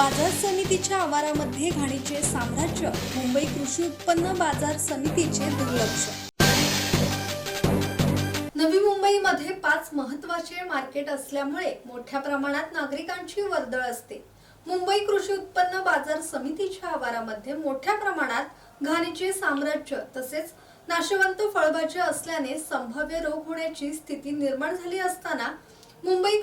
बाजार समितीच्या आवारामध्ये घाणीचे साम्राज्य मुंबई कृषी उत्पन्न बाजार समितीचे दुर्लक्ष. नवी मुंबईमध्ये पाच महत्त्वाचे मार्केट असल्यामुळे मोठ्या प्रमाणात नागरिकांची वर्दळ असते. मुंबई कृषी उत्पन्न बाजार समितीच्या आवारामध्ये मोठ्या प्रमाणात घाणीचे साम्राज्य तसेच नाशवंत फळभाज्या असल्याने संभाव्य रोग होण्याची स्थिती निर्माण झाली असताना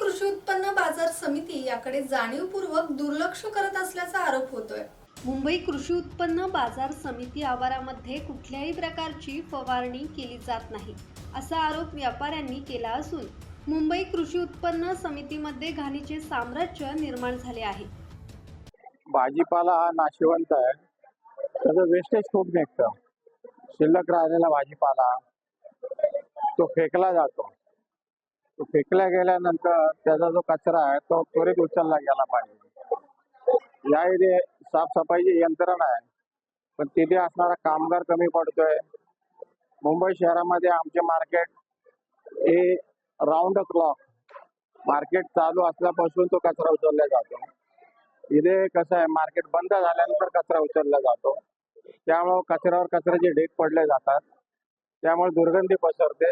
कृषी उत्पन्न बाजार समिती याकडे जाणीवपूर्वक दुर्लक्ष करत असल्याचा आरोप होतोय. मुंबई कृषी उत्पन्न बाजार समिती आवारामध्ये कुठल्याही प्रकारची फवारणी केली जात नाही असा आरोप व्यापाऱ्यांनी केला असून मुंबई कृषी उत्पन्न समितीमध्ये घाणीचे साम्राज्य निर्माण झाले आहे. भाजीपाला हा नाशिवंत आहे. त्याचं वेस्टेज खूप निघतं. शिल्लक राहिलेला भाजीपाला तो फेकला जातो. तो फेकल्या गेल्यानंतर त्याचा जो कचरा आहे तो त्वरित उचलला गेला पाहिजे. या इथे साफसफाईची यंत्रणा आहे. पण तिथे असणारा कामगार कमी पडतोय. मुंबई शहरामध्ये आमचे मार्केट हे राऊंड क्लॉक. मार्केट चालू असल्यापासून तो कचरा उचलला जातो. इथे कसं आहे मार्केट बंद झाल्यानंतर कचरा उचलला जातो. त्यामुळं कचऱ्यावर कचऱ्याचे ढीग पडले जातात. त्यामुळे दुर्गंधी पसरते.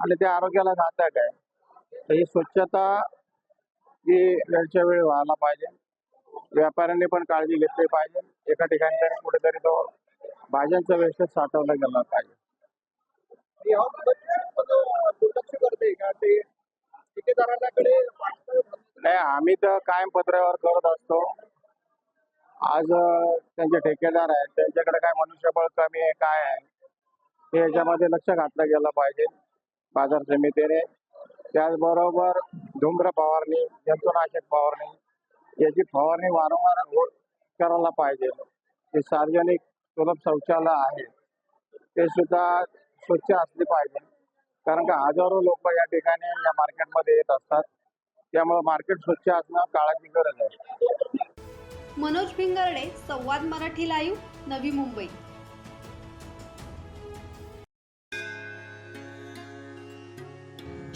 आणि ते आरोग्याला घातक आहे. तर ही स्वच्छता ही वेळच्या वेळी व्हायला पाहिजे. व्यापाऱ्यांनी पण काळजी घेतली पाहिजे. एका ठिकाणी तरी कुठेतरी तो भाज्यांचा वेस्टेज साठवला गेला पाहिजे. नाही आम्ही तर कायम पत्र्यावर करत असतो. आज त्यांचे ठेकेदार आहेत. त्यांच्याकडे काय मनुष्यबळ कमी आहे काय आहे हे याच्यामध्ये लक्ष घातलं गेलं पाहिजे. बाजार समितीने त्याचबरोबर धुम्र फवारणी जंतुनाशक फवारणी याची फवारणी वारंवार हो- करायला पाहिजे. हे सार्वजनिक सुलभ शौचालय आहे. ते सुद्धा स्वच्छ असले पाहिजे. कारण का हजारो लोक या ठिकाणी या मार्केटमध्ये येत असतात. त्यामुळे मार्केट स्वच्छ असणं काळाची गरज आहे. मनोज भिंगारडे संवाद मराठी लाईव्ह नवी मुंबई.